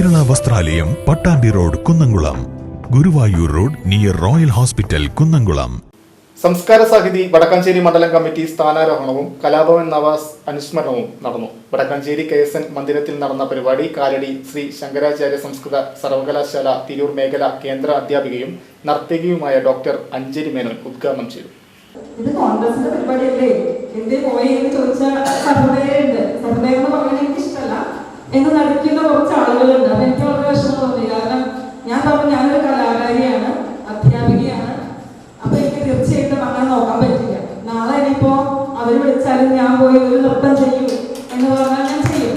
വസ്ത്രാലയം Pattambi road Kunnamkulam. Guruvayur road near royal hospital Kunnamkulam. Samskara Sahithi Vadakkanchery മണ്ഡലം committee സ്ഥാനാരോഹണവും കലാഭവൻ നവാസ് അനുസ്മരണവും നടന്നു. Vadakkanchery K S N മന്ദിരത്തിൽ നടന്ന പരിപാടി കാലടി ശ്രീ ശങ്കരാചാര്യ സംസ്കൃത സർവകലാശാല തിരൂർ മേഖല കേന്ദ്ര അധ്യാപികയും നർത്തകിയുമായ ഡോക്ടർ അഞ്ജലി മേനോൻ ഉദ്ഘാടനം ചെയ്തു. ഇത് കോൺഗ്രസിന്റെ പരിപാടിയല്ലേ? എന്തേ പോയി എന്ന് ചോദിച്ച സഹൃദയുണ്ട് സഹൃദയം എന്ന് പറഞ്ഞാൽ എനിക്ക് ഇഷ്ടമല്ല എന്ന് നടിക്കുന്ന കുറച്ച് ആളുകളുണ്ട് അത് എനിക്ക് വളരെ വിഷമം കാരണം ഞാൻ പറഞ്ഞു ഞാനൊരു കലാകാരിയാണ് അധ്യാപികയാണ്. അപ്പൊ എനിക്ക് തീർച്ചയായിട്ടും അങ്ങനെ നോക്കാൻ പറ്റില്ല. നാളെ ഇനിയിപ്പോ അവർ വിളിച്ചാലും ഞാൻ പോയി ഒരു നൃത്തം ചെയ്യും എന്ന് പറഞ്ഞാൽ ഞാൻ ചെയ്യും.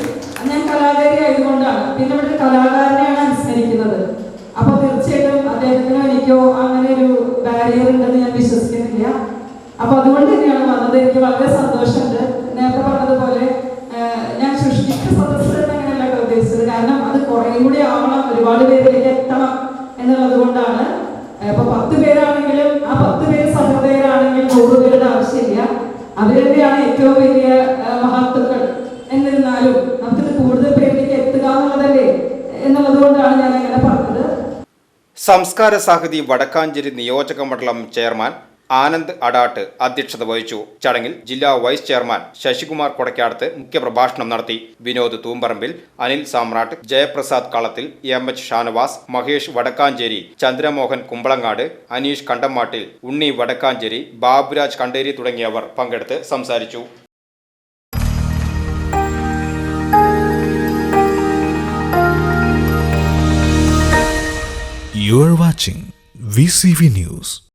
ഞാൻ കലാകാരി ആയതുകൊണ്ടാണ്. പിന്നെ ഇവിടെ കലാകാരനെയാണ് അനുസ്മരിക്കുന്നത്. അപ്പൊ തീർച്ചയായിട്ടും അദ്ദേഹത്തിനോ എനിക്കോ അങ്ങനെ ഒരു ബാരിയർ ഉണ്ടെന്ന് ഞാൻ വിശ്വസിക്കുന്നില്ല. അപ്പൊ അതുകൊണ്ട് തന്നെയാണ് വന്നത്. എനിക്ക് വളരെ സന്തോഷമുണ്ട് പത്ത് പേരാണെങ്കിലും ആ പത്ത് പേര് സഹൃദയരാണെങ്കിൽ നൂറ് പേരുടെ ആവശ്യമില്ല. അവർ ഏറ്റവും വലിയ മഹത്വങ്ങൾ എന്നിരുന്നാലും നമുക്കിത് കൂടുതൽ പേരിലേക്ക് എത്തുക എന്നുള്ളതല്ലേ? എന്നുള്ളതുകൊണ്ടാണ് ഞാൻ അങ്ങനെ പറഞ്ഞത്. സംസ്കാര സാഹിതി വടക്കാഞ്ചേരി നിയോജക മണ്ഡലം ചെയർമാൻ ആനന്ദ് അടാട്ട് അധ്യക്ഷത വഹിച്ചു. ചടങ്ങിൽ ജില്ലാ വൈസ് ചെയർമാൻ ശശികുമാർ കൊടക്കാടത്ത് മുഖ്യപ്രഭാഷണം നടത്തി. വിനോദ് തൂമ്പറമ്പിൽ അനിൽ സാമ്രാട്ട് ജയപ്രസാദ് കളത്തിൽ എം എച്ച് ഷാനവാസ് മഹേഷ് വടക്കാഞ്ചേരി ചന്ദ്രമോഹൻ കുമ്പളങ്ങാട് അനീഷ് കണ്ടമ്മാട്ടിൽ ഉണ്ണി വടക്കാഞ്ചേരി ബാബുരാജ് കണ്ടേരി തുടങ്ങിയവർ പങ്കെടുത്ത് സംസാരിച്ചു. You are watching VCV News.